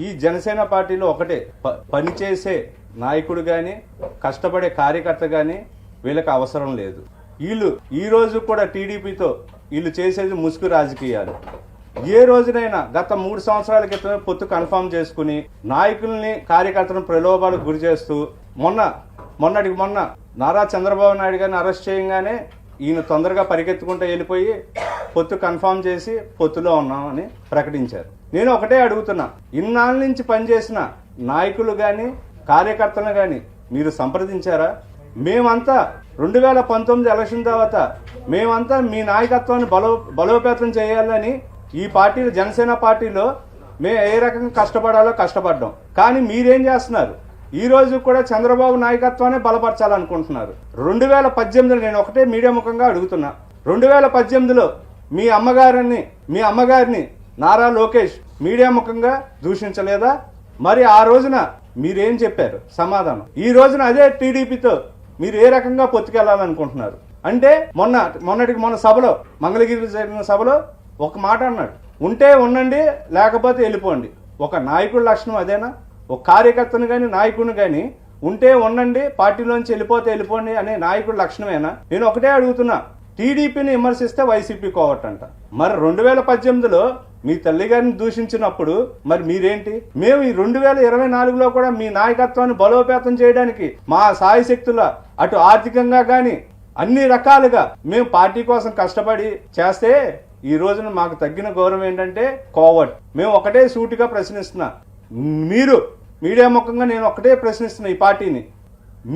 ఈ జనసేన పార్టీలో ఒకటే ప- పనిచేసే నాయకుడు కానీ కష్టపడే కార్యకర్త కానీ వీళ్ళకి అవసరం లేదు. వీళ్ళు ఈ రోజు కూడా టీడీపీతో వీళ్ళు చేసేది ముసుగు రాజకీయాలు. ఏ రోజునైనా గత మూడు సంవత్సరాల క్రితమే పొత్తు కన్ఫామ్ చేసుకుని నాయకుల్ని కార్యకర్తలను ప్రలోభాలకు గురి చేస్తూ మొన్న మొన్నటికి మొన్న నారా చంద్రబాబు నాయుడు గారిని అరెస్ట్ చేయగానే ఈయన తొందరగా పరిగెత్తుకుంటూ వెళ్ళిపోయి పొత్తు కన్ఫర్మ్ చేసి పొత్తులో ఉన్నామని ప్రకటించారు. నేను ఒకటే అడుగుతున్నా. ఇన్నాళ్ళ నుంచి పనిచేసిన నాయకులు కానీ కార్యకర్తలు కానీ మీరు సంప్రదించారా? మేమంతా రెండు వేల పంతొమ్మిది ఎలక్షన్ తర్వాత మేమంతా మీ నాయకత్వాన్ని బలో బలోపేతం చేయాలని ఈ పార్టీలో జనసేన పార్టీలో మేము ఏ రకంగా కష్టపడాలో కష్టపడ్డాం. కానీ మీరేం చేస్తున్నారు? ఈ రోజు కూడా చంద్రబాబు నాయకత్వాన్ని బలపరచాలనుకుంటున్నారు. రెండు వేల పద్దెనిమిదిలో నేను ఒకటే మీడియా ముఖంగా అడుగుతున్నా. రెండు వేల పద్దెనిమిదిలో మీ అమ్మగారిని మీ అమ్మగారిని నారా లోకేష్ మీడియా ముఖంగా దూషించలేదా? మరి ఆ రోజున మీరేం చెప్పారు? సమాధానం. ఈ రోజున అదే టీడీపీతో మీరు ఏ రకంగా పొత్తుకెళ్ళాలనుకుంటున్నారు? అంటే మొన్న మొన్నటికి మొన్న సభలో మంగళగిరి జరిగిన సభలో ఒక మాట అన్నాడు. ఉంటే ఉండండి లేకపోతే వెళ్ళిపోండి. ఒక నాయకుడి లక్షణం అదేనా? ఒక కార్యకర్తను కానీ నాయకుడిని కానీ ఉంటే ఉండండి పార్టీలోంచి వెళ్ళిపోతే వెళ్ళిపోండి అనే నాయకుడి లక్షణమేనా? నేను ఒకటే అడుగుతున్నా. టీడీపీని విమర్శిస్తే వైసీపీ కోవట్టంట మరి రెండు వేల పద్దెనిమిదిలో మీ తల్లిగారిని దూషించినప్పుడు మరి మీరేంటి? మేము ఈ రెండు వేల ఇరవై నాలుగులో కూడా మీ నాయకత్వాన్ని బలోపేతం చేయడానికి మా సాయశక్తుల అటు ఆర్థికంగా కానీ అన్ని రకాలుగా మేము పార్టీ కోసం కష్టపడి చేస్తే ఈ రోజున మాకు తగ్గిన గౌరవం ఏంటంటే కోవట్. మేము ఒకటే సూటిగా ప్రశ్నిస్తున్నా. మీరు మీడియా ముఖంగా నేను ఒకటే ప్రశ్నిస్తున్నా ఈ పార్టీని.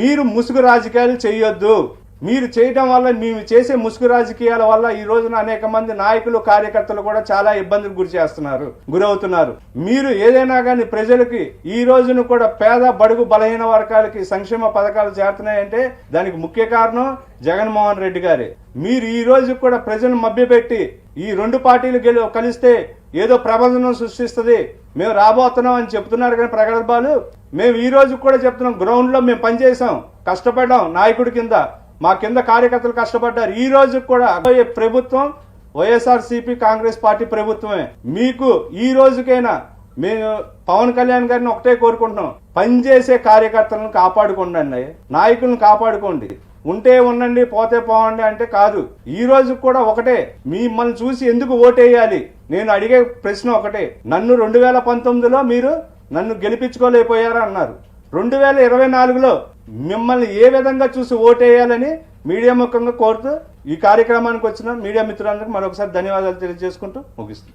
మీరు ముసుగు రాజకీయాలు చేయొద్దు. మీరు చేయటం వల్ల మేము చేసే ముసుగు రాజకీయాల వల్ల ఈ రోజున అనేక మంది నాయకులు కార్యకర్తలు కూడా చాలా ఇబ్బందులు గురి చేస్తున్నారు గురవుతున్నారు. మీరు ఏదైనా కానీ ప్రజలకి ఈ రోజున కూడా పేద బడుగు బలహీన వర్గాలకి సంక్షేమ పథకాలు చేరుతున్నాయంటే దానికి ముఖ్య కారణం జగన్మోహన్ రెడ్డి గారే. మీరు ఈ రోజు కూడా ప్రజలను మభ్యపెట్టి ఈ రెండు పార్టీలు గెలు కలిస్తే ఏదో ప్రబంధనం సృష్టిస్తుంది. మేము రాబోతున్నాం అని చెప్తున్నారు కానీ ప్రగల్భాలు. మేము ఈ రోజు కూడా చెప్తున్నాం గ్రౌండ్లో మేము పనిచేసాం కష్టపడ్డాం నాయకుడి కింద. మా కింద కార్యకర్తలు కష్టపడ్డారు. ఈ రోజు కూడా ప్రభుత్వం వైఎస్ఆర్ కాంగ్రెస్ పార్టీ ప్రభుత్వమే. మీకు ఈ రోజుకైనా మేము పవన్ కళ్యాణ్ గారిని ఒకటే కోరుకుంటున్నాం. పనిచేసే కార్యకర్తలను కాపాడుకోండి నాయకులను కాపాడుకోండి. ఉంటే ఉండండి పోతే పోవండి అంటే కాదు. ఈ రోజు కూడా ఒకటే. మిమ్మల్ని చూసి ఎందుకు ఓటేయాలి? నేను అడిగే ప్రశ్న ఒకటే. నన్ను రెండు వేల పంతొమ్మిదిలో మీరు నన్ను గెలిపించుకోలేకపోయారా అన్నారు. రెండు వేల ఇరవై నాలుగులో మిమ్మల్ని ఏ విధంగా చూసి ఓటేయాలని మీడియా ముఖంగా కోరుతూ ఈ కార్యక్రమానికి వచ్చిన మీడియా మిత్రులందరికీ మరొకసారి ధన్యవాదాలు తెలియజేసుకుంటూ ముగిస్తుంది